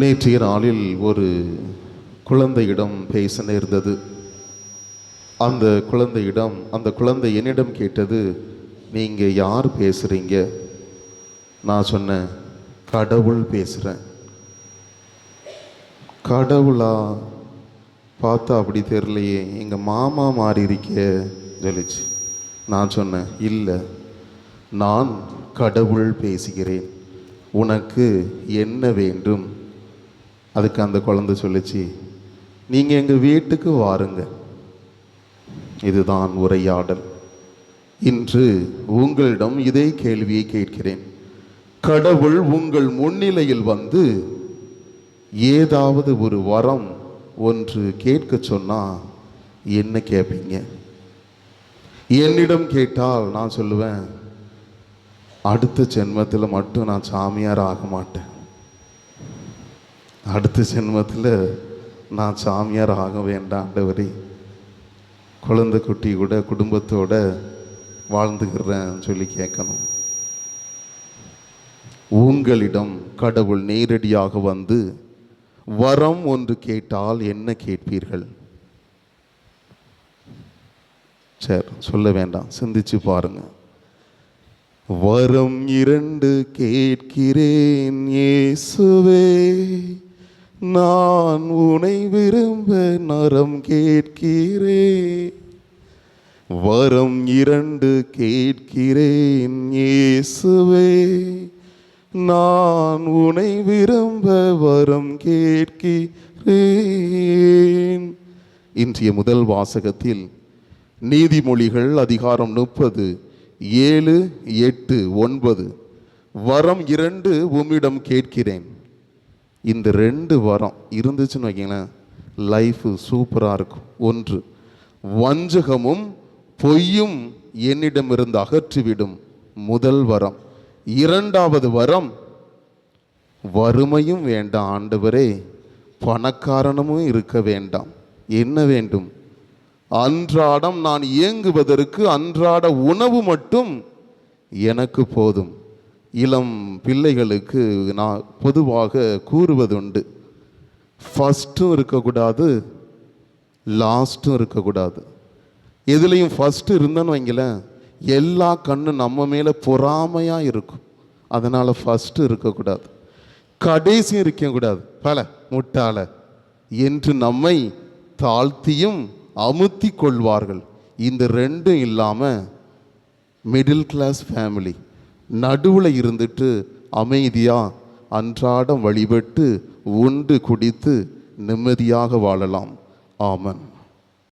நேற்றைய நாளில் ஒரு குழந்தையிடம் பேச நேர்ந்தது. அந்த குழந்தையிடம் அந்த குழந்தை என்னிடம் கேட்டது நீங்கள் யார் பேசுகிறீங்க நான் சொன்னேன் கடவுள் பேசுகிறேன் கடவுளா? பார்த்தா அப்படி தெரியலையே எங்கள் மாமா மாறி இருக்கே சொல்லிச்சு. நான் சொன்னேன் இல்லை நான் கடவுள் பேசுகிறேன். உனக்கு என்ன வேண்டும்? அதுக்கு அந்த குழந்தை சொல்லிச்சு நீங்கள் எங்கள் வீட்டுக்கு வாருங்க. இதுதான் உரையாடல். இன்று உங்களிடம் இதே கேள்வியை கேட்கிறேன். கடவுள் உங்கள் முன்னிலையில் வந்து ஏதாவது ஒரு வரம் ஒன்று கேட்க சொன்னால் என்ன கேட்பீங்க என்னிடம் கேட்டால் நான் சொல்லுவேன் அடுத்த ஜென்மத்தில் மட்டும் நான் சாமியார் ஆக மாட்டேன். அடுத்த ஜென்மத்தில் நான் சாமியார் ஆக வேண்டாண்டவரே குழந்தை குட்டி கூட குடும்பத்தோட வாழ்ந்துக்கிறேன் சொல்லி கேட்கணும். உங்களிடம் கடவுள் நேரடியாக வந்து வரம் ஒன்று கேட்டால் என்ன கேட்பீர்கள்? சரி சொல்ல வேண்டாம் சிந்திச்சு பாருங்க. வரம் இரண்டு கேட்கிறேன் இயேசுவே. நான் உனை விரும்ப நரம் கேட்கிறேன் வரம் இரண்டு கேட்கிறேன் இயேசுவே. நான் உனை விரும்ப வரம் கேட்கிறேன். இன்றைய முதல் வாசகத்தில் நீதிமொழிகள் அதிகாரம் முப்பது ஏழு எட்டு ஒன்பது. வரம் இரண்டு உம்மிடம் கேட்கிறேன். இந்த ரெண்டு வரம் இருந்துச்சுன்னு வைக்கங்களேன் லைஃபு சூப்பராக இருக்கும். ஒன்று வஞ்சகமும் பொய்யும் என்னிடமிருந்து அகற்றிவிடும் முதல் வரம். இரண்டாவது வரம் வறுமையும் வேண்டாம் ஆண்டவரே பணக்காரனமும் இருக்க வேண்டாம். என்ன வேண்டும்? அன்றாடம் நான் இயங்குவதற்கு அன்றாட உணவு மட்டும் எனக்கு போதும். இளம் பிள்ளைகளுக்கு நான் பொதுவாக கூறுவதுண்டு. ஃபஸ்ட்டும் இருக்கக்கூடாது லாஸ்ட்டும் இருக்கக்கூடாது. எதுலேயும் ஃபஸ்ட்டு இருந்தேன்னு வைங்களேன் எல்லா கண்ணும் நம்ம மேலே பொறாமையாக இருக்கும். அதனால் ஃபஸ்ட்டு இருக்கக்கூடாது. கடைசியும் இருக்கக்கூடாது பல முட்டாள. என்று நம்மை தாழ்த்தியும் அமுத்தி கொள்வார்கள். இந்த ரெண்டும் இல்லாமல் மிடில் கிளாஸ் ஃபேமிலி நடுவில் இருந்துட்டு அமைதியாக அன்றாடம் வழிபட்டு உண்டு குடித்து நிம்மதியாக வாழலாம். ஆமன்.